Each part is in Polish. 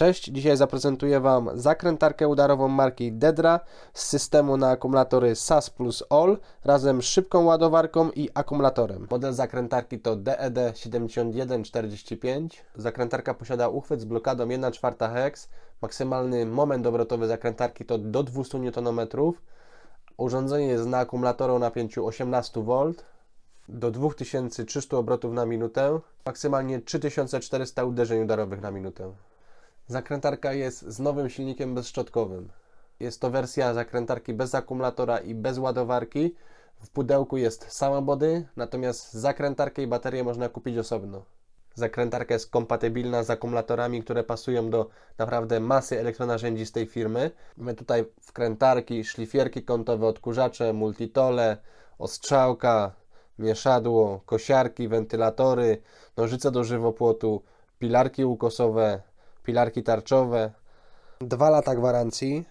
Cześć, dzisiaj zaprezentuję Wam zakrętarkę udarową marki Dedra z systemu na akumulatory SAS plus ALL razem z szybką ładowarką i akumulatorem. Model zakrętarki to E DED 7145. Zakrętarka posiada uchwyt z blokadą 1 czwarta hex. Maksymalny moment obrotowy zakrętarki to do 200 Nm. Urządzenie jest na akumulator o napięciu 18 V do 2300 obrotów na minutę, maksymalnie 3400 uderzeń udarowych na minutę. Zakrętarka jest z nowym silnikiem bezszczotkowym. Jest to wersja zakrętarki bez akumulatora i bez ładowarki. W pudełku jest sama body, natomiast zakrętarkę i baterię można kupić osobno. Zakrętarka jest kompatybilna z akumulatorami, które pasują do naprawdę masy elektronarzędzi z tej firmy. Mamy tutaj wkrętarki, szlifierki kątowe, odkurzacze, multitole, ostrzałka, mieszadło, kosiarki, wentylatory, nożyce do żywopłotu, pilarki ukosowe, pilarki tarczowe. Dwa lata gwarancji.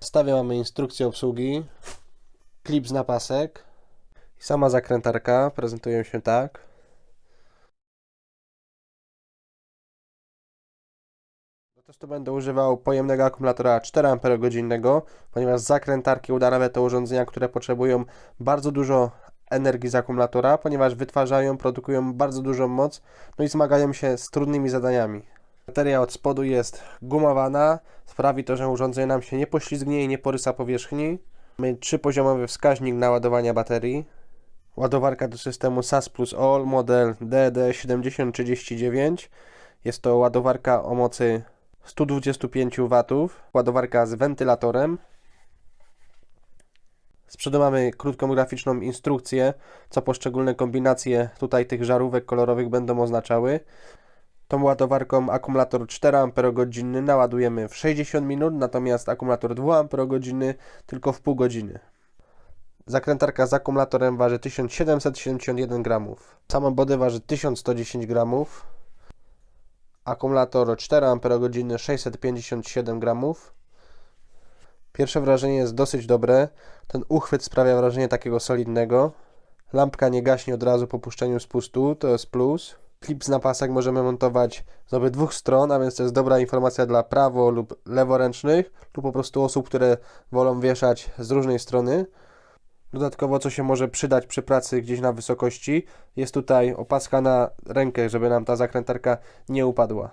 W stawie mamy instrukcję obsługi, klip z napasek i sama zakrętarka prezentują się tak. Do testu będę używał pojemnego akumulatora 4 Ah, ponieważ zakrętarki udarowe to urządzenia, które potrzebują bardzo dużo energii z akumulatora, ponieważ wytwarzają, produkują bardzo dużą moc, no i zmagają się z trudnymi zadaniami. Bateria od spodu jest gumowana, sprawi to, że urządzenie nam się nie poślizgnie i nie porysa powierzchni. Mamy trzypoziomowy wskaźnik naładowania baterii. Ładowarka do systemu SAS plus ALL, model E DD7039. Jest to ładowarka o mocy 125 W, ładowarka z wentylatorem. Z przodu mamy krótką graficzną instrukcję, co poszczególne kombinacje tutaj tych żarówek kolorowych będą oznaczały. Tą ładowarką akumulator 4 Ah naładujemy w 60 minut, natomiast akumulator 2 Ah tylko w pół godziny. Zakrętarka z akumulatorem waży 1771 gramów. Sama body waży 1110 gramów. Akumulator 4 Ah 657 gramów. Pierwsze wrażenie jest dosyć dobre. Ten uchwyt sprawia wrażenie takiego solidnego. Lampka nie gaśnie od razu po puszczeniu spustu, to jest plus. Klip z napasek możemy montować z obydwóch stron, a więc to jest dobra informacja dla prawo lub leworęcznych, lub po prostu osób, które wolą wieszać z różnej strony. Dodatkowo, co się może przydać przy pracy gdzieś na wysokości, jest tutaj opaska na rękę, żeby nam ta zakrętarka nie upadła.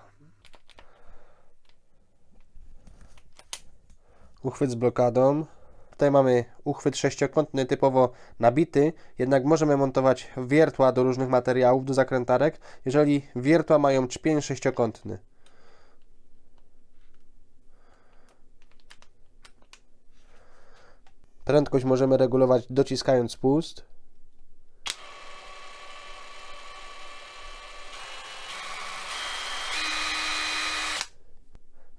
Uchwyt z blokadą. Tutaj mamy uchwyt sześciokątny, typowo nabity, jednak możemy montować wiertła do różnych materiałów, do zakrętarek, jeżeli wiertła mają czpień sześciokątny. Prędkość możemy regulować dociskając spust.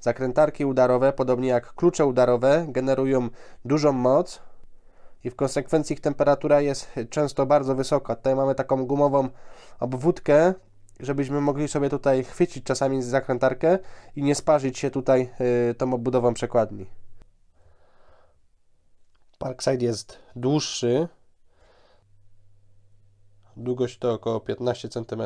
Zakrętarki udarowe, podobnie jak klucze udarowe, generują dużą moc i w konsekwencji ich temperatura jest często bardzo wysoka. Tutaj mamy taką gumową obwódkę, żebyśmy mogli sobie tutaj chwycić czasami zakrętarkę i nie sparzyć się tutaj y, tą obudową przekładni. Parkside jest dłuższy. Długość to około 15 cm.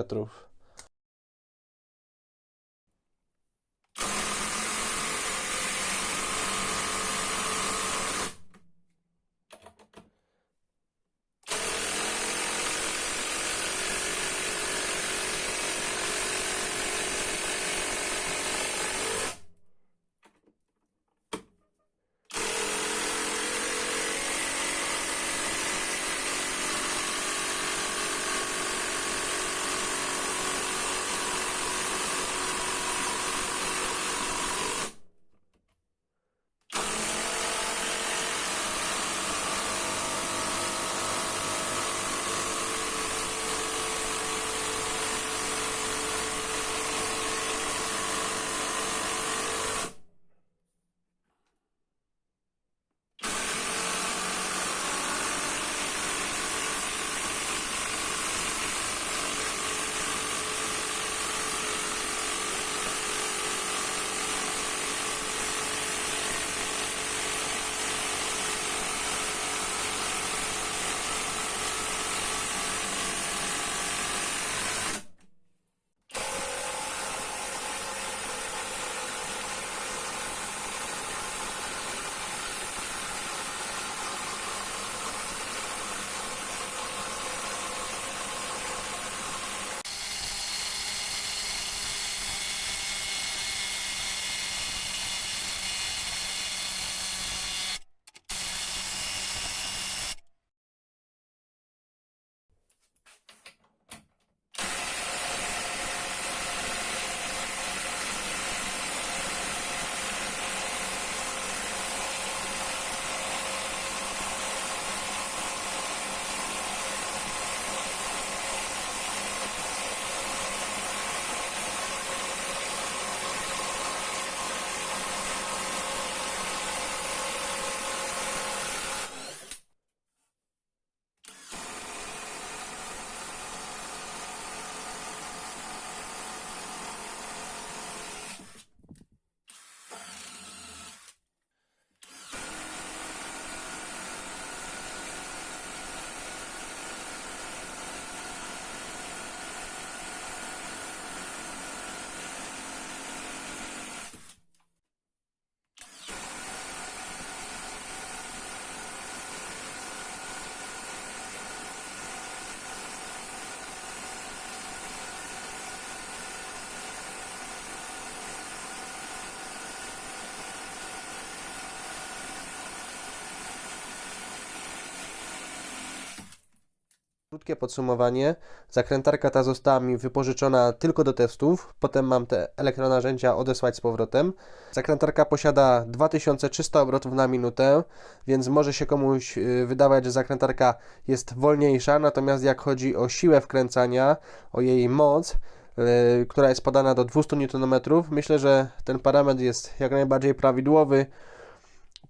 Krótkie podsumowanie. Zakrętarka ta została mi wypożyczona tylko do testów. Potem mam te elektronarzędzia odesłać z powrotem. Zakrętarka posiada 2300 obrotów na minutę, więc może się komuś y, wydawać, że zakrętarka jest wolniejsza. Natomiast jak chodzi o siłę wkręcania, o jej moc, y, która jest podana do 200 Nm, myślę, że ten parametr jest jak najbardziej prawidłowy.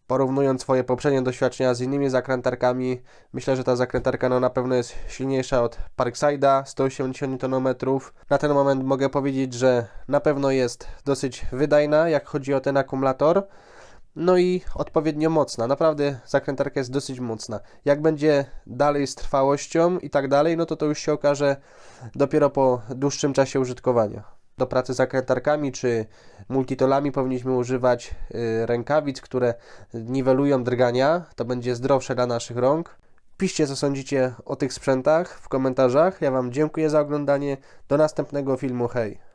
Porównując swoje poprzednie doświadczenia z innymi zakrętarkami, myślę, że ta zakrętarka no, na pewno jest silniejsza od Parkside'a 180 Nm. Na ten moment mogę powiedzieć, że na pewno jest dosyć wydajna, jak chodzi o ten akumulator. No i odpowiednio mocna. Naprawdę zakrętarka jest dosyć mocna. Jak będzie dalej z trwałością i tak dalej, no to to już się okaże dopiero po dłuższym czasie użytkowania. Do pracy zakrętarkami czy multitolami powinniśmy używać y, rękawic, które niwelują drgania. To będzie zdrowsze dla naszych rąk. Piszcie, co sądzicie o tych sprzętach w komentarzach. Ja Wam dziękuję za oglądanie. Do następnego filmu. Hej!